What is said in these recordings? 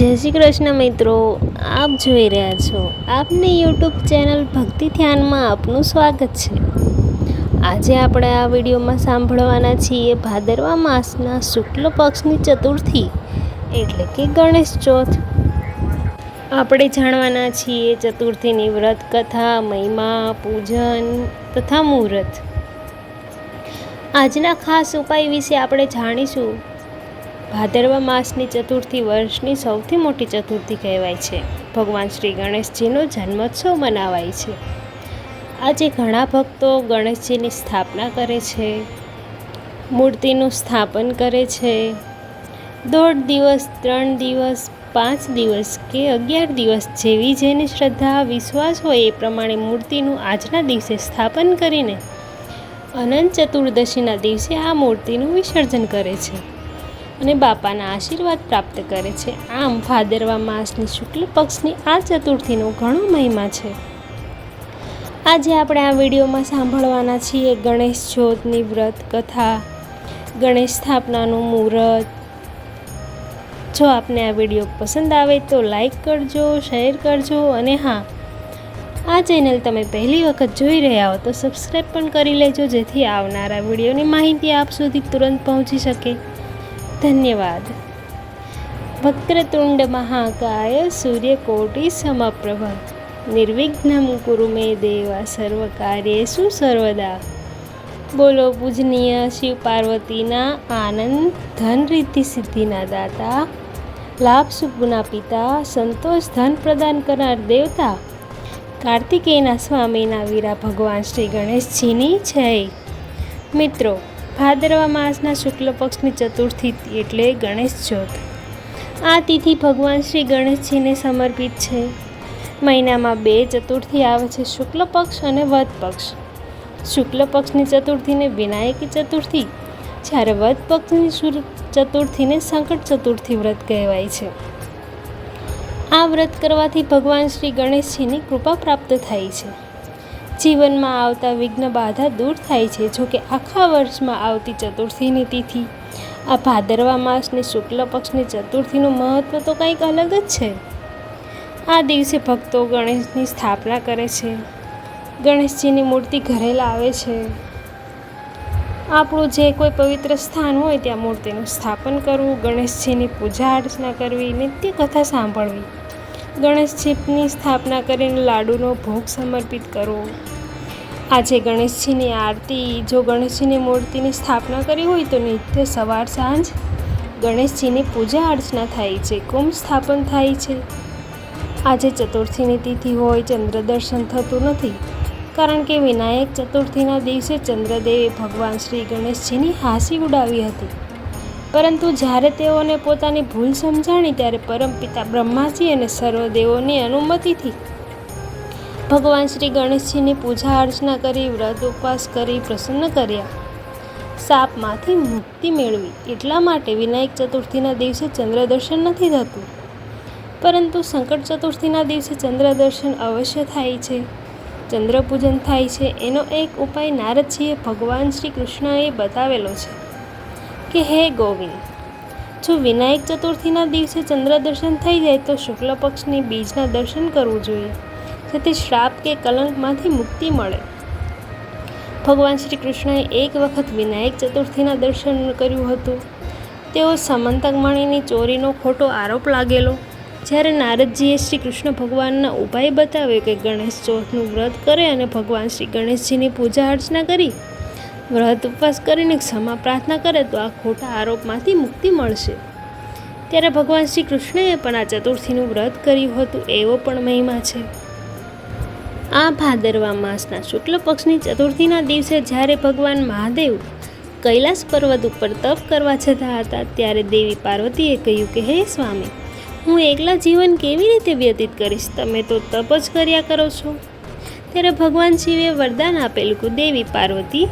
જય શ્રી કૃષ્ણ મિત્રો, આપ જોઈ રહ્યા છો આપની યુટ્યુબ ચેનલ ભક્તિ ધ્યાનમાં આપનું સ્વાગત છે. આજે આપણે આ વિડીયોમાં સાંભળવાના છીએ ભાદરવા માસના શુક્લ પક્ષની ચતુર્થી, એટલે કે ગણેશ ચોથ. આપણે જાણવાના છીએ ચતુર્થીની વ્રત કથા, મહિમા, પૂજન તથા મુહૂર્ત. આજના ખાસ ઉપાય વિશે આપણે જાણીશું. ભાદરવા માસની ચતુર્થી વર્ષની સૌથી મોટી ચતુર્થી કહેવાય છે. ભગવાન શ્રી ગણેશજીનો જન્મોત્સવ મનાવાય છે. આજે ઘણા ભક્તો ગણેશજીની સ્થાપના કરે છે, મૂર્તિનું સ્થાપન કરે છે. દોઢ દિવસ, ત્રણ દિવસ, પાંચ દિવસ કે અગિયાર દિવસ જેવી જેની શ્રદ્ધા, વિશ્વાસ હોય એ પ્રમાણે મૂર્તિનું આજના દિવસે સ્થાપન કરીને અનંત ચતુર્દશીના દિવસે આ મૂર્તિનું વિસર્જન કરે છે. અને બાપાના આશીર્વાદ પ્રાપ્ત કરે છે. આમ ભાદરવા માસની શુક્લ પક્ષની આ ચતુર્થીનો ઘણો મહિમા છે. આજે આપણે આ વિડીયોમાં સાંભળવાના છીએ ગણેશ જ્યોતની વ્રત કથા, ગણેશ સ્થાપનાનું મુહૂર્ત. જો આપને આ વીડિયો પસંદ આવે તો લાઈક કરજો, શેર કરજો અને હા, આ ચેનલ તમે પહેલી વખત જોઈ રહ્યા હો તો સબસ્ક્રાઈબ પણ કરી લેજો જેથી આવનારા વિડીયોની માહિતી આપ સુધી તુરંત પહોંચી શકે. ધન્યવાદ. વક્રતુંડ મહાકાય સૂર્યકોટી સમપ્રભ. નિર્વિઘ્નમ કુરુ મે દેવા સર્વ કાર્યેષુ સર્વદા. બોલો પૂજનીય શિવ પાર્વતીના આનંદ, ધન રીતિ સિદ્ધિના દાતા. લાભ સુખના પિતા, સંતોષ ધન પ્રદાન કરનાર દેવતા. કાર્તિકેયના સ્વામીના વીરા ભગવાન શ્રી ગણેશજીની જય. મિત્રો ભાદરવા માસના શુક્લ પક્ષની ચતુર્થી એટલે ગણેશ ચોથ. આ તિથિ ભગવાન શ્રી ગણેશજીને સમર્પિત છે. મહિનામાં બે ચતુર્થી આવે છે શુક્લ પક્ષ અને વધ પક્ષ. શુક્લ પક્ષની ચતુર્થીને વિનાયકી ચતુર્થી, જ્યારે વધ પક્ષની ચતુર્થીને સંકટ ચતુર્થી વ્રત કહેવાય છે. આ વ્રત કરવાથી ભગવાન શ્રી ગણેશજીની કૃપા પ્રાપ્ત થાય છે. જીવનમાં આવતા વિઘ્ન બાધા દૂર થાય છે. જોકે આખા વર્ષમાં આવતી ચતુર્થીની તિથિ, આ ભાદરવા માસની શુક્લ પક્ષની ચતુર્થીનું મહત્ત્વ તો કંઈક અલગ જ છે. આ દિવસે ભક્તો ગણેશની સ્થાપના કરે છે. ગણેશજીની મૂર્તિ ઘરે લાવે છે. આપણું જે કોઈ પવિત્ર સ્થાન હોય ત્યાં મૂર્તિનું સ્થાપન કરવું, ગણેશજીની પૂજા અર્ચના કરવી નિત્ય કથા સાંભળવી. ગણેશજીની સ્થાપના કરીને લાડુનો ભોગ સમર્પિત કરવો આજે ગણેશજીની આરતી, જો ગણેશજીની મૂર્તિની સ્થાપના કરી હોય તો નિત્ય સવાર સાંજ ગણેશજીની પૂજા અર્ચના થાય છે, કુંભ સ્થાપન થાય છે. આજે ચતુર્થીની તિથિ હોય, ચંદ્ર દર્શન થતું નથી, કારણ કે વિનાયક ચતુર્થીના દિવસે ચંદ્રદેવે ભગવાન શ્રી ગણેશજીની હાંસી ઉડાવી હતી. પરંતુ જ્યારે તેઓને પોતાની ભૂલ સમજાણી ત્યારે પરમપિતા બ્રહ્માજી અને સર્વદેવોની અનુમતિથી ભગવાન શ્રી ગણેશજીની પૂજા અર્ચના કરી, વ્રત ઉપવાસ કરી, પ્રસન્ન કર્યા. સાપમાંથી મુક્તિ મેળવી. એટલા માટે વિનાયક ચતુર્થીના દિવસે ચંદ્ર દર્શન નથી થતું. પરંતુ સંકટ ચતુર્થીના દિવસે ચંદ્ર દર્શન અવશ્ય થાય છે. ચંદ્રપૂજન થાય છે. એનો એક ઉપાય નારદજીએ ભગવાન શ્રી કૃષ્ણએ બતાવેલો છે. કે હે ગોવિંદ, જો વિનાયક ચતુર્થીના દિવસે ચંદ્ર દર્શન થઈ જાય તો શુક્લ પક્ષની બીજના દર્શન કરવું જોઈએ, જેથી શ્રાપ કે કલંકમાંથી મુક્તિ મળે. ભગવાન શ્રી કૃષ્ણએ એક વખત વિનાયક ચતુર્થીના દર્શન કર્યું હતું. તેઓ સમંતક મણીની ચોરીનો ખોટો આરોપ લાગેલો. જ્યારે નારદજીએ શ્રી કૃષ્ણ ભગવાનના ઉપાય બતાવ્યો કે ગણેશ ચોથનું વ્રત કરે અને ભગવાન શ્રી ગણેશજીની પૂજા અર્ચના કરી વ્રત ઉપવાસ કરીને ક્ષમા પ્રાર્થના કરે તો આ ખોટા આરોપમાંથી મુક્તિ મળશે. ત્યારે ભગવાન શ્રી કૃષ્ણએ પણ આ ચતુર્થીનું વ્રત કર્યું હતું એવો પણ મહિમા છે. આ ભાદરવા માસના શુક્લ પક્ષની ચતુર્થીના દિવસે જ્યારે ભગવાન મહાદેવ કૈલાસ પર્વત ઉપર તપ કરવા જતા હતા ત્યારે દેવી પાર્વતીએ કહ્યું કે, હે સ્વામી, હું એકલા જીવન કેવી રીતે વ્યતીત કરીશ? તમે તો તપ જ કર્યા કરો છો. ત્યારે ભગવાન શિવે વરદાન આપેલું કે દેવી પાર્વતી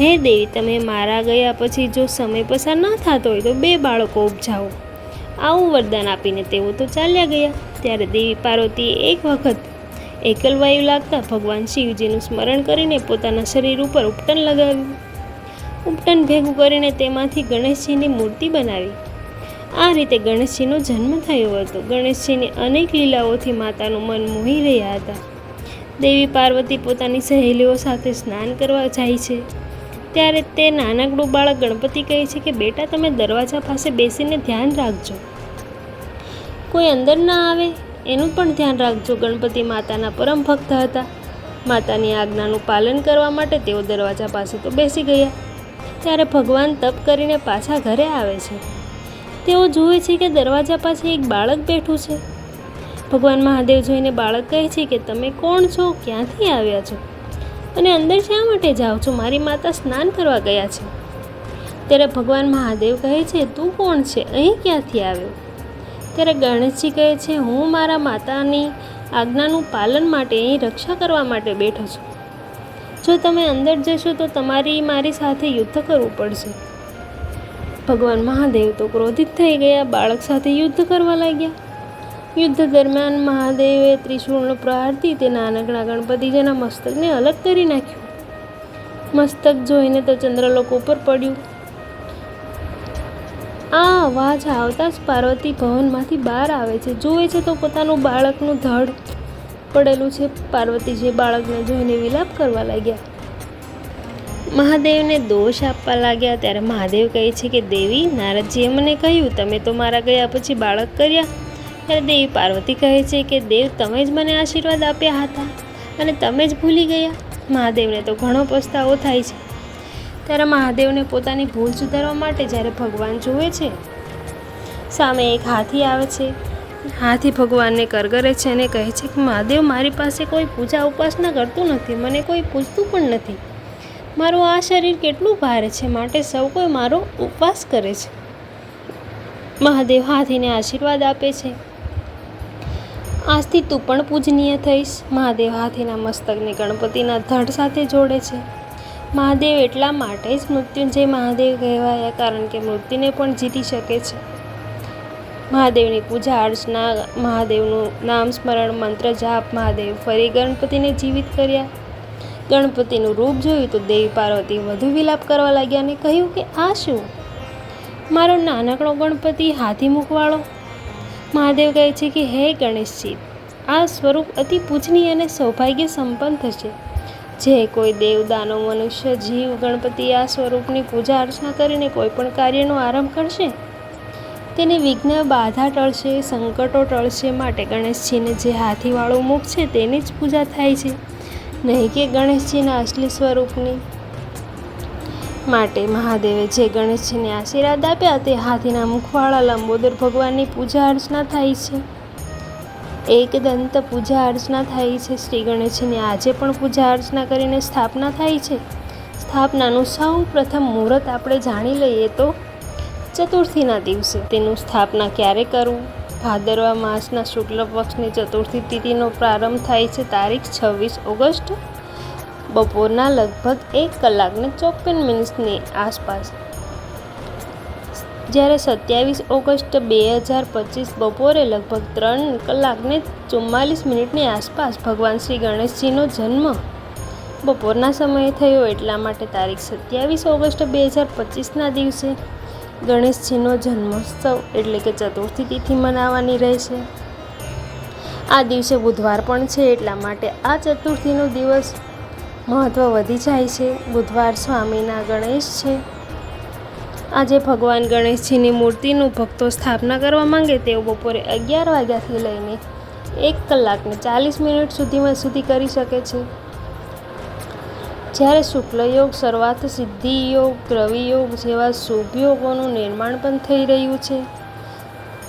હે દેવી, તમે મારા ગયા પછી જો સમય પસાર ન થતો હોય તો બે બાળકો ઉપજાવો આવું વરદાન આપીને તેઓ તો ચાલ્યા ગયા. ત્યારે દેવી પાર્વતીએ એક વખત એકલવાયુ લાગતા ભગવાન શિવજીનું સ્મરણ કરીને પોતાના શરીર ઉપર ઉપટન લગાવ્યું. ઉપટન ભેગું કરીને તેમાંથી ગણેશજીની મૂર્તિ બનાવી. આ રીતે ગણેશજીનો જન્મ થયો હતો. ગણેશજીની અનેક લીલાઓથી માતાનું મન મોહી રહ્યા હતા. દેવી પાર્વતી પોતાની સહેલીઓ સાથે સ્નાન કરવા જાય છે. ત્યારે તે નાનકડું બાળક ગણપતિ કહે છે કે, બેટા, તમે દરવાજા પાસે બેસીને ધ્યાન રાખજો. કોઈ અંદર ના આવે, એનું પણ ધ્યાન રાખજો. ગણપતિ માતાના પરમ ભક્ત હતા. માતાની આજ્ઞાનું પાલન કરવા માટે તેઓ દરવાજા પાસે તો બેસી ગયા. ત્યારે ભગવાન તપ કરીને પાછા ઘરે આવે છે. તેઓ જુએ છે કે દરવાજા પાસે એક બાળક બેઠું છે. ભગવાન મહાદેવ જોઈને બાળક કહે છે કે, તમે કોણ છો? ક્યાંથી આવ્યા છો? અને અંદર શા માટે જાઓ છો? મારી માતા સ્નાન કરવા ગયા છે. ત્યારે ભગવાન મહાદેવ કહે છે, તું કોણ છે? અહીં ક્યાંથી આવ્યો? ત્યારે ગણેશજી કહે છે, હું મારા માતાની આજ્ઞાનું પાલન માટે અહીં રક્ષા કરવા માટે બેઠો છું. જો તમે અંદર જશો તો તમારી મારી સાથે યુદ્ધ કરવું પડશે. ભગવાન મહાદેવ તો ક્રોધિત થઈ ગયા, બાળક સાથે યુદ્ધ કરવા લાગ્યા. યુદ્ધ દરમિયાન મહાદેવે ત્રિશૂળનો પ્રહારથી તે નાનકડા ગણપતિજીના મસ્તકને અલગ કરી નાખ્યું. મસ્તક જોઈને તો ચંદ્રલોક ઉપર પડ્યું. આ અવાજ આવતા જ પાર્વતી ભવનમાંથી બહાર આવે છે. જુએ છે તો પોતાનું બાળકનું ધડ પડેલું છે. પાર્વતીજી બાળકને જોઈને વિલાપ કરવા લાગ્યા. મહાદેવને દોષ આપવા લાગ્યા. ત્યારે મહાદેવ કહે છે કે, દેવી, નારદજીએ મને કહ્યું, તમે તો મારા ગયા પછી બાળક કર્યા. ત્યારે દેવી પાર્વતી કહે છે કે, દેવ, તમે જ મને આશીર્વાદ આપ્યા હતા અને તમે જ ભૂલી ગયા. મહાદેવને તો ઘણો પસ્તાવો થાય છે. ત્યારે મહાદેવને પોતાની ભૂલ સુધારવા માટે જ્યારે ભગવાન જુએ છે, સામે એક હાથી આવે છે. હાથી ભગવાનને કરગરે છે અને કહે છે કે, મહાદેવ, મારી પાસે કોઈ પૂજા ઉપાસના કરતું નથી, મને કોઈ પૂછતું પણ નથી. મારું આ શરીર કેટલું ભારે છે, માટે સૌ કોઈ મારો ઉપવાસ કરે છે. મહાદેવ હાથીને આશીર્વાદ આપે છે. આજથી તું પણ પૂજનીય થઈશ. મહાદેવ હાથીના મસ્તકને ગણપતિના ધડ સાથે જોડે છે. મહાદેવ એટલા માટે જ મૃત્યુંજય મહાદેવ કહેવાયા, કારણ કે મૃત્યુને પણ જીતી શકે છે. મહાદેવની પૂજા અર્ચના, મહાદેવનું નામ સ્મરણ, મંત્ર જાપ, મહાદેવ ફરી ગણપતિને જીવિત કર્યા. ગણપતિનું રૂપ જોયું તો દેવી પાર્વતી વધુ વિલાપ કરવા લાગ્યા અને કહ્યું કે, આ શું? મારો નાનકડો ગણપતિ હાથી મુખવાળો મહાદેવ કહે છે કે, હે ગણેશજી, આ સ્વરૂપ અતિ પૂજનીય અને સૌભાગ્ય સંપન્ન થશે. જે કોઈ દેવદાનો મનુષ્ય જીવ, ગણપતિ આ સ્વરૂપની પૂજા અર્ચના કરીને કોઈ પણ કાર્યનો આરંભ કરશે? તેને વિઘ્ન, બાધા ટળશે, સંકટો ટળશે માટે ગણેશજીને જે હાથીવાળું મુખ છે તેની જ પૂજા થાય છે. નહીં કે ગણેશજીના અસલી સ્વરૂપની. માટે મહાદેવે જે ગણેશજીને આશીર્વાદ આપ્યા તે હાથીના મુખવાળા લંબોદર ભગવાનની પૂજા અર્ચના થાય છે. એકદંત પૂજા અર્ચના થાય છે. શ્રી ગણેશજીની આજે પણ પૂજા અર્ચના કરીને સ્થાપના થાય છે. સ્થાપનાનું સૌ પ્રથમ મુહૂર્ત આપણે જાણી લઈએ તો ચતુર્થીના દિવસે તેનું સ્થાપના ક્યારે કરવું? ભાદરવા માસના શુક્લ પક્ષની ચતુર્થી તિથિનો પ્રારંભ થાય છે તારીખ છવ્વીસ ઓગસ્ટ બપોરના લગભગ એક કલાકને ચોપન મિનિટની આસપાસ. જ્યારે સત્યાવીસ ઓગસ્ટ બે હજાર પચીસ બપોરે લગભગ ત્રણ કલાકને ચુમ્માલીસ મિનિટની આસપાસ ભગવાન શ્રી ગણેશજીનો જન્મ બપોરના સમયે થયો એટલા માટે તારીખ સત્યાવીસ ઓગસ્ટ બે હજાર પચીસના દિવસે ગણેશજીનો જન્મોત્સવ એટલે કે ચતુર્થી તિથિ મનાવવાની રહેશે. આ દિવસે બુધવાર પણ છે એટલા માટે આ ચતુર્થીનો દિવસ મહત્ત્વ વધી જાય છે. બુધવાર સ્વામીના ગણેશ છે. આજે ભગવાન ગણેશજીની મૂર્તિનું ભક્તો સ્થાપના કરવા માંગે તેઓ બપોરે અગિયાર વાગ્યાથી લઈને એક કલાકને ચાલીસ મિનિટ સુધીમાં સુધી કરી શકે છે. જ્યારે શુક્લ યોગ શરૂઆત સિદ્ધિ યોગ રવિ યોગ જેવા શુભ યોગોનું નિર્માણ પણ થઈ રહ્યું છે.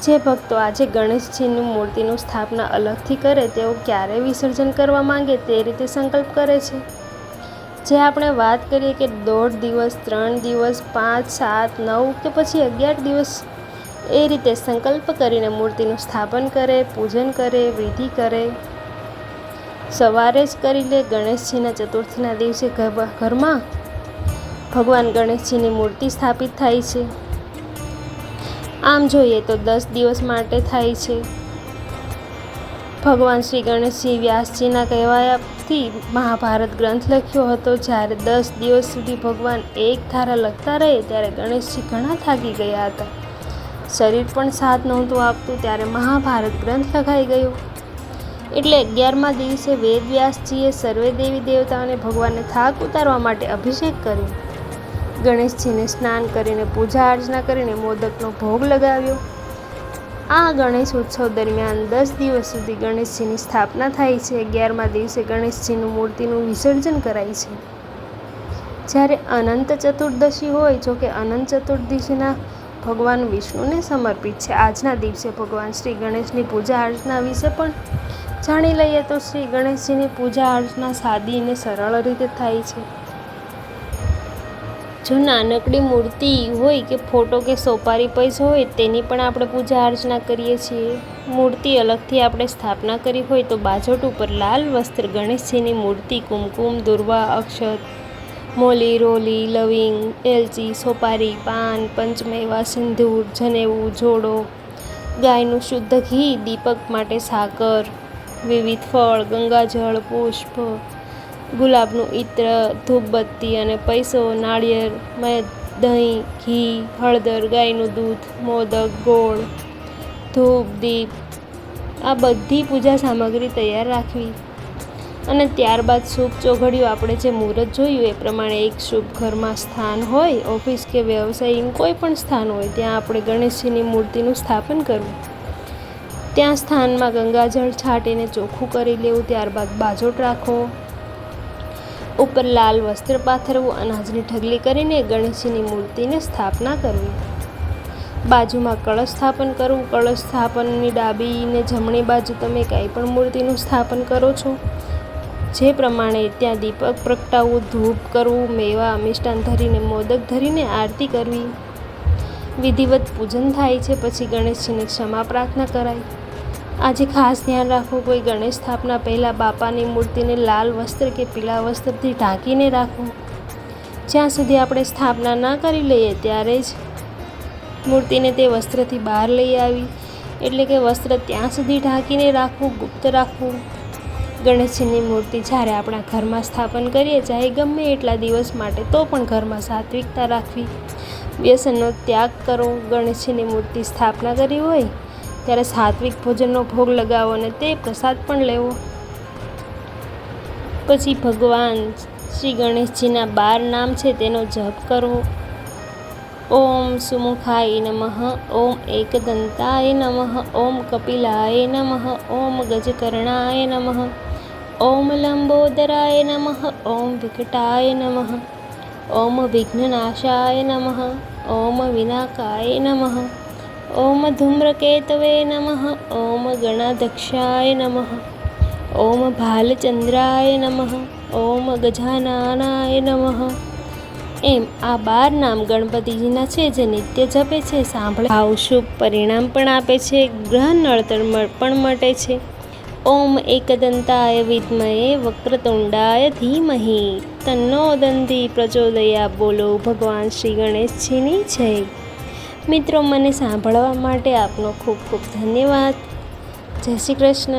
જે ભક્તો આજે ગણેશજીની મૂર્તિનું સ્થાપના અલગથી કરે તેઓ ક્યારે વિસર્જન કરવા માંગે તે રીતે સંકલ્પ કરે છે. જે આપણે વાત કરીએ કે દોઢ દિવસ, ત્રણ દિવસ, પાંચ, સાત, નવ કે પછી અગિયાર દિવસ, એ રીતે સંકલ્પ કરીને મૂર્તિનું સ્થાપન કરે, પૂજન કરે, વિધિ કરે. સવારે જ કરી લે ગણેશજીના ચતુર્થીના દિવસે ઘરમાં. ભગવાન ગણેશજીની મૂર્તિ સ્થાપિત થાય છે. આમ જોઈએ તો દસ દિવસ માટે થાય છે. ભગવાન શ્રી ગણેશજી વ્યાસજીના કહેવાયાથી મહાભારત ગ્રંથ લખ્યો હતો. જ્યારે દસ દિવસ સુધી ભગવાન એક ધારા લખતા રહે, ત્યારે ગણેશજી ઘણા થાકી ગયા હતા. શરીર પણ સાથ નહોતું આપતું, ત્યારે મહાભારત ગ્રંથ લખાઈ ગયો. એટલે અગિયારમા દિવસે વેદ વ્યાસજીએ સર્વે દેવી દેવતાઓને ભગવાનને થાક ઉતારવા માટે અભિષેક કર્યો. ગણેશજીને સ્નાન કરીને, પૂજા અર્ચના કરીને મોદકનો ભોગ લગાવ્યો. આ ગણેશ ઉત્સવ દરમિયાન દસ દિવસ સુધી ગણેશજીની સ્થાપના થાય છે. અગિયારમા દિવસે ગણેશજીનું મૂર્તિનું વિસર્જન કરાય છે. જ્યારે અનંત ચતુર્દશી હોય, જો કે અનંત ચતુર્દશીના ભગવાન વિષ્ણુને સમર્પિત છે. આજના દિવસે ભગવાન શ્રી ગણેશની પૂજા અર્ચના વિશે પણ જાણી લઈએ તો શ્રી ગણેશજીની પૂજા અર્ચના સાદી અને સરળ રીતે થાય છે. જો નાનકડી મૂર્તિ હોય કે ફોટો કે સોપારી પૈસો હોય, તેની પણ આપણે પૂજા અર્ચના કરીએ છીએ. મૂર્તિ અલગથી આપણે સ્થાપના કરી હોય તો બાજોટ ઉપર લાલ વસ્ત્ર ગણેશજીની મૂર્તિ, કુમકુમ, દુર્વા, અક્ષત, મોલી, રોલી, લવિંગ, એલચી, સોપારી, પાન, પંચમેવા, સિંદૂર જનેવું જોડો, ગાયનું શુદ્ધ ઘી, દીપક માટે સાકર, વિવિધ ફળ, ગંગાજળ, પુષ્પ ગુલાબનું ઇત્ર ધૂપબત્તી અને પૈસો, નાળિયેર, મધ, દહીં, ઘી, હળદર, ગાયનું દૂધ, મોદક, ગોળ, ધૂપ, દીપ, આ બધી પૂજા સામગ્રી તૈયાર રાખવી. અને ત્યારબાદ શુભ ચોઘડિયું આપણે જે મુહૂર્ત જોયું એ પ્રમાણે એક શુભ ઘરમાં સ્થાન હોય, ઓફિસ કે વ્યવસાયનું કોઈ પણ સ્થાન હોય, ત્યાં આપણે ગણેશજીની મૂર્તિનું સ્થાપન કરવું. ત્યાં સ્થાનમાં ગંગાજળ છાંટીને ચોખ્ખું કરી લેવું, ત્યારબાદ બાજોટ રાખો ઉપર લાલ વસ્ત્ર પાથરવું, અનાજની ઢગલી કરીને ગણેશજીની મૂર્તિને સ્થાપના કરવી. બાજુમાં કળશ સ્થાપન કરવું. કળશ સ્થાપનની ડાબી ને જમણી બાજુ તમે કાંઈ પણ મૂર્તિનું સ્થાપન કરો છો. જે પ્રમાણે ત્યાં દીપક પ્રગટાવવું, ધૂપ કરવું, મેવા, મિષ્ટાન ધરીને, મોદક ધરીને આરતી કરવી. વિધિવત પૂજન થાય છે, પછી ગણેશજીની ક્ષમા પ્રાર્થના કરાય. આજે ખાસ ધ્યાન રાખવું કોઈ ગણેશ સ્થાપના પહેલાં બાપાની મૂર્તિને લાલ વસ્ત્ર કે પીળા વસ્ત્રથી ઢાંકીને રાખવું. જ્યાં સુધી આપણે સ્થાપના ના કરી લઈએ ત્યારે જ મૂર્તિને તે વસ્ત્રથી બહાર લઈ આવી, એટલે કે વસ્ત્ર ત્યાં સુધી ઢાંકીને રાખવું, ગુપ્ત રાખવું. ગણેશજીની મૂર્તિ જ્યારે આપણા ઘરમાં સ્થાપન કરીએ, ચાહે ગમે એટલા દિવસ માટે, તો પણ ઘરમાં સાત્વિકતા રાખવી. વ્યસનનો ત્યાગ કરો ગણેશજીની મૂર્તિ સ્થાપના કરી હોય ત્યારે સાત્વિક ભોજનનો ભોગ લગાવો અને તે પ્રસાદ પણ લેવો. પછી ભગવાન શ્રી ગણેશજીના બાર નામ છે તેનો જપ કરવો. ઓમ સુમુખાય નમઃ, ઓમ એકદંતાય નમઃ, ઓમ કપિલાય નમઃ, ઓમ ગજકર્ણાય નમઃ, ઓમ લંબોદરાય નમઃ, ઓમ વિકટાય નમઃ, ઓમ વિઘ્નનાશાય નમઃ, ઓમ વિનાકાય નમઃ ઓમ ધૂમ્રકેતવે નમઃ ઓમ ગણાધક્ષાય નમઃ ઓમ ભાલચંદ્રાય નમઃ ઓમ ગજાનાનાય નમઃ એમ આ બાર નામ ગણપતિજીના છે જે નિત્ય જપે છે સાંભળે ભાવ શુભ પરિણામ પણ આપે છે, ગ્રહ નળતર પણ મટે છે। ઓમ એકદંતાય વિદ્મયે વક્રતુંડાય ધીમહિ તન્નો દંતી પ્રચોદયા બોલો ભગવાન શ્રી ગણેશજીની જય। મિત્રો મને સાંભળવા માટે આપનો ખૂબ ખૂબ ધન્યવાદ. જય શ્રી કૃષ્ણ.